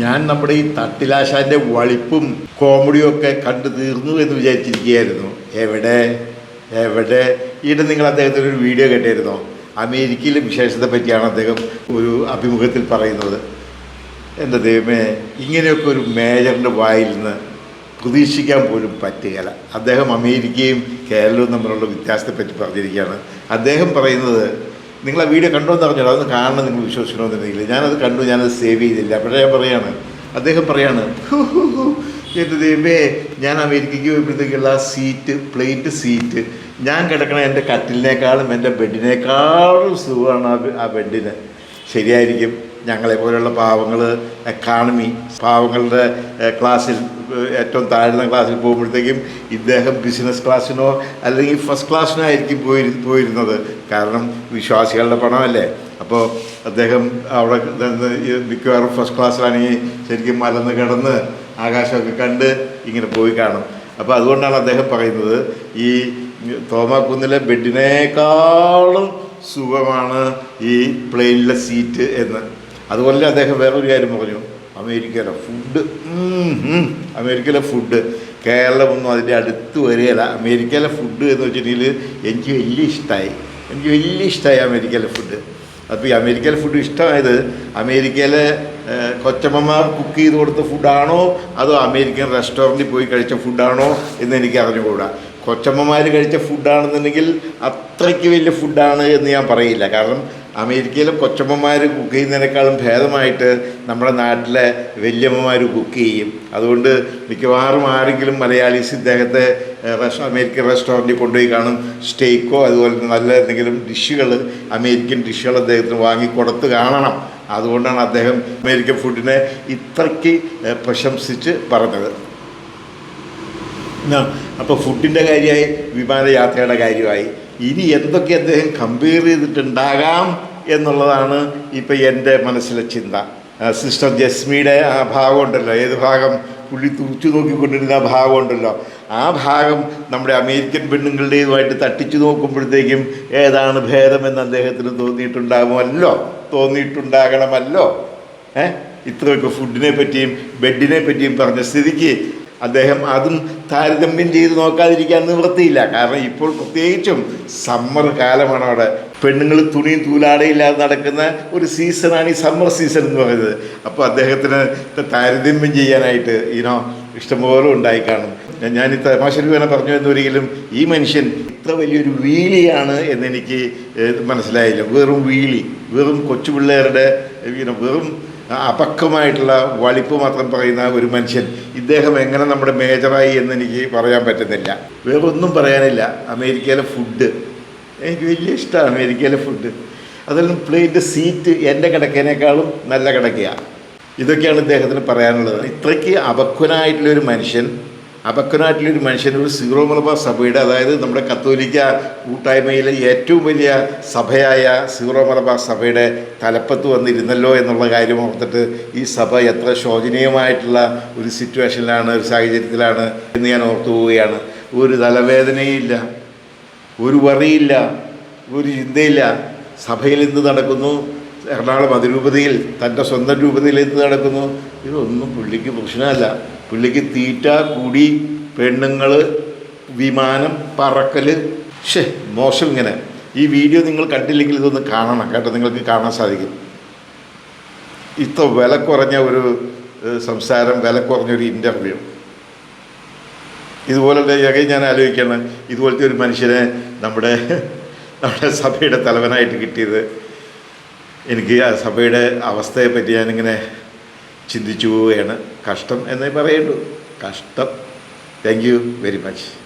ഞാൻ നമ്മുടെ ഈ തട്ടിലാശാന്റെ വളിപ്പും കോമഡിയും ഒക്കെ കണ്ടു തീർന്നു എന്ന് വിചാരിച്ചിരിക്കുകയായിരുന്നു. എവിടെ? എവിടെ? ഈയിടെ നിങ്ങൾ അദ്ദേഹത്തിന്റെ ഒരു വീഡിയോ കേട്ടിരുന്നോ അമേരിക്കയിലെ വിശേഷത്തെ പറ്റിയാണ് അദ്ദേഹം ഒരു അഭിമുഖത്തിൽ പറയുന്നത്. എന്റെ ദൈവമേ ഇങ്ങനെയൊക്കെ ഒരു മേജറിന്റെ വായിൽ നിന്ന് പ്രതീക്ഷിക്കാൻ പോലും പറ്റുകയില്ല. അദ്ദേഹം അമേരിക്കയും കേരളവും തമ്മിലുള്ള വ്യത്യാസത്തെപ്പറ്റി പറഞ്ഞിരിക്കുകയാണ്. അദ്ദേഹം പറയുന്നത് നിങ്ങൾ ആ വീഡിയോ കണ്ടോ എന്ന് പറഞ്ഞാൽ അതൊന്ന് കാണണം നിങ്ങൾ വിശ്വസിക്കണമെന്നുണ്ടെങ്കിൽ ഞാനത് കണ്ടു ഞാനത് സേവ് ചെയ്തില്ല. പക്ഷേ ഞാൻ പറയാണ് അദ്ദേഹം പറയാണ് "ഹു, ഹു, ഹു, എന്റെ ദൈവമേ ഞാൻ അമേരിക്കയ്ക്ക് പോയപ്പോഴത്തേക്കുള്ള ആ സീറ്റ് പ്ലെയിന്റ് സീറ്റ് ഞാൻ കിടക്കണ എന്റെ കട്ടിലിനേക്കാളും എന്റെ ബെഡിനേക്കാളും സുഖമാണ് ആ ആ ബെഡിന് ശരിയായിരിക്കും. ഞങ്ങളെ പോലെയുള്ള പാവങ്ങൾ എക്കാണമി പാവങ്ങളുടെ ക്ലാസ്സിൽ ഏറ്റവും താഴ്ന്ന ക്ലാസ്സിൽ പോകുമ്പോഴത്തേക്കും ഇദ്ദേഹം ബിസിനസ് ക്ലാസ്സിനോ അല്ലെങ്കിൽ ഫസ്റ്റ് ക്ലാസ്സിനോ ആയിരിക്കും പോയി പോയിരുന്നത്. കാരണം വിശ്വാസികളുടെ പണമല്ലേ. അപ്പോൾ അദ്ദേഹം അവിടെ മിക്കവാറും ഫസ്റ്റ് ക്ലാസ്സിലാണെങ്കിൽ ശരിക്കും മലന്ന് കിടന്ന് ആകാശമൊക്കെ കണ്ട് ഇങ്ങനെ പോയി കാണും. അപ്പോൾ അതുകൊണ്ടാണ് അദ്ദേഹം പറയുന്നത് ഈ തോമാക്കുന്നിലെ ബെഡിനേക്കാളും സുഖമാണ് ഈ പ്ലെയിനിലെ സീറ്റ് എന്ന്. അതുപോലെ അദ്ദേഹം വേറൊരു കാര്യം പറഞ്ഞു. അമേരിക്കയിലെ ഫുഡ് അമേരിക്കയിലെ ഫുഡ് കേരളമൊന്നും അതിന്റെ അടുത്ത് വരികയില്ല. അമേരിക്കയിലെ ഫുഡ് എന്ന് വെച്ചിട്ടുണ്ടെങ്കിൽ എനിക്ക് വലിയ ഇഷ്ടമായി എനിക്ക് വലിയ ഇഷ്ടമായി അമേരിക്കയിലെ ഫുഡ് അപ്പോൾ ഈ അമേരിക്കയിലെ ഫുഡ് ഇഷ്ടമായത് അമേരിക്കയിലെ കൊച്ചമ്മമാർ കുക്ക് ചെയ്ത് കൊടുത്ത ഫുഡാണോ അതോ അമേരിക്കൻ റെസ്റ്റോറന്റിൽ പോയി കഴിച്ച ഫുഡാണോ എന്ന് എനിക്ക് അറിഞ്ഞുകൂടാ. കൊച്ചമ്മമാർ കഴിച്ച ഫുഡാണെന്നുണ്ടെങ്കിൽ അത്രയ്ക്ക് വലിയ ഫുഡാണ് എന്ന് ഞാൻ പറയില്ല. കാരണം അമേരിക്കയിലെ കൊച്ചമ്മമാർ കുക്ക് ചെയ്യുന്നതിനേക്കാളും ഭേദമായിട്ട് നമ്മുടെ നാട്ടിലെ വല്യമ്മമാർ കുക്ക് ചെയ്യും. അതുകൊണ്ട് മിക്കവാറും ആരെങ്കിലും മലയാളീസ് ഇദ്ദേഹത്തെ അമേരിക്കൻ റെസ്റ്റോറന്റിൽ കൊണ്ടുപോയി കാണും. സ്റ്റേക്കോ അതുപോലെ നല്ല എന്തെങ്കിലും ഡിഷുകൾ അമേരിക്കൻ ഡിഷുകൾ അദ്ദേഹത്തിന് വാങ്ങിക്കൊടുത്ത് കാണണം. അതുകൊണ്ടാണ് അദ്ദേഹം അമേരിക്കൻ ഫുഡിനെ ഇത്രയ്ക്ക് പ്രശംസിച്ച് പറഞ്ഞത്. അപ്പോൾ ഫുഡിന്റെ കാര്യമായി വിമാനയാത്രയുടെ കാര്യമായി. ഇനി എന്തൊക്കെ അദ്ദേഹം കമ്പയർ ചെയ്തിട്ടുണ്ടാകാം? എന്നുള്ളതാണ് ഇപ്പം എന്റെ മനസ്സിലെ ചിന്ത. സിസ്റ്റർ ജസ്മിയുടെ ആ ഭാഗം ഉണ്ടല്ലോ ഏത് ഭാഗം? പുള്ളി തുറച്ചു നോക്കിക്കൊണ്ടിരുന്ന ഭാഗം ഉണ്ടല്ലോ ആ ഭാഗം നമ്മുടെ അമേരിക്കൻ പെണ്ണുങ്ങളുടേതുമായിട്ട് തട്ടിച്ചു നോക്കുമ്പോഴത്തേക്കും ഏതാണ് ഭേദമെന്ന് അദ്ദേഹത്തിന് തോന്നിയിട്ടുണ്ടാകുമല്ലോ? തോന്നിയിട്ടുണ്ടാകണമല്ലോ? ഏ? ഇത്രയൊക്കെ ഫുഡിനെ പറ്റിയും ബെഡിനെ പറ്റിയും പറഞ്ഞ സ്ഥിതിക്ക് അദ്ദേഹം അതും താരതമ്യം ചെയ്ത് നോക്കാതിരിക്കാൻ നിവൃത്തിയില്ല. കാരണം ഇപ്പോൾ പ്രത്യേകിച്ചും സമ്മർ കാലമാണ് അവിടെ. പെണ്ണുങ്ങൾ തുണിയും തൂലാടയില്ലാതെ നടക്കുന്ന ഒരു സീസണാണ് ഈ സമ്മർ സീസൺ എന്ന് പറയുന്നത്. അപ്പോൾ അദ്ദേഹത്തിന് താരതമ്യം ചെയ്യാനായിട്ട് ഈനോ ഇഷ്ടംപോലെ ഉണ്ടായി കാണും. ഞാൻ- ഈ തമാശ രൂപേണ പറഞ്ഞു എന്നൊരിക്കലും ഈ മനുഷ്യൻ ഇത്ര വലിയൊരു വീലിയാണ് എന്നെനിക്ക് മനസ്സിലായില്ല. വെറും വീലി വെറും കൊച്ചു പിള്ളേരുടെ വെറും അപക്വമായിട്ടുള്ള വളിപ്പ് മാത്രം പറയുന്ന ഒരു മനുഷ്യൻ ഇദ്ദേഹം എങ്ങനെ നമ്മുടെ മേജറായി എന്ന് എനിക്ക് പറയാൻ പറ്റുന്നില്ല. വേറൊന്നും പറയാനില്ല. അമേരിക്കയിലെ ഫുഡ് എനിക്ക് വലിയ ഇഷ്ടമാണ് അമേരിക്കയിലെ ഫുഡ് അതെല്ലാം പ്ലേറ്റ് സീറ്റ് എന്റെ കിടക്കേനേക്കാളും നല്ല കിടക്കുകയാണ് ഇതൊക്കെയാണ് ഇദ്ദേഹത്തിന് പറയാനുള്ളത്. ഇത്രയ്ക്ക് അപക്വനായിട്ടുള്ളൊരു മനുഷ്യൻ അപക്വനായിട്ടുള്ളൊരു മനുഷ്യൻ ഒരു സീറോ മലബാർ സഭയുടെ അതായത് നമ്മുടെ കത്തോലിക്ക കൂട്ടായ്മയിലെ ഏറ്റവും വലിയ സഭയായ സീറോ മലബാർ സഭയുടെ തലപ്പത്ത് വന്നിരുന്നല്ലോ എന്നുള്ള കാര്യം ഓർത്തിട്ട് ഈ സഭ എത്ര ശോചനീയമായിട്ടുള്ള ഒരു സിറ്റുവേഷനിലാണ് ഒരു സാഹചര്യത്തിലാണ് എന്ന് ഞാൻ ഓർത്തു പോവുകയാണ് ഒരു തലവേദനയില്ല ഒരു വറിയില്ല ഒരു ചിന്തയില്ല. സഭയിൽ എന്ത് നടക്കുന്നു എറണാകുളം അതിരൂപതയിൽ തന്റെ സ്വന്തം രൂപതയിൽ എന്ത് നടക്കുന്നു. ഇതൊന്നും പുള്ളിക്ക് പ്രശ്നമല്ല. പുള്ളിക്ക് തീറ്റ കൂടി പെണ്ണുങ്ങൾ വിമാനം പറക്കൽ ഷേ മോശം ഇങ്ങനെ. ഈ വീഡിയോ നിങ്ങൾ കണ്ടില്ലെങ്കിൽ ഇതൊന്ന് കാണണം കേട്ടോ നിങ്ങൾക്ക് കാണാൻ സാധിക്കും. ഇത്ര വില കുറഞ്ഞ ഒരു സംസാരം വില കുറഞ്ഞൊരു ഇന്റർവ്യൂ ഇതുപോലുള്ള ജഗ ഞാൻ ആലോചിക്കണം ഇതുപോലത്തെ ഒരു മനുഷ്യനെ നമ്മുടെ നമ്മുടെ സഭയുടെ തലവനായിട്ട് കിട്ടിയത്. എനിക്ക് ആ സഭയുടെ അവസ്ഥയെ പറ്റി ഞാനിങ്ങനെ ചിന്തിച്ചു പോവുകയാണ്. കഷ്ടം എന്നേ പറയുള്ളൂ. കഷ്ടം. Thank you very much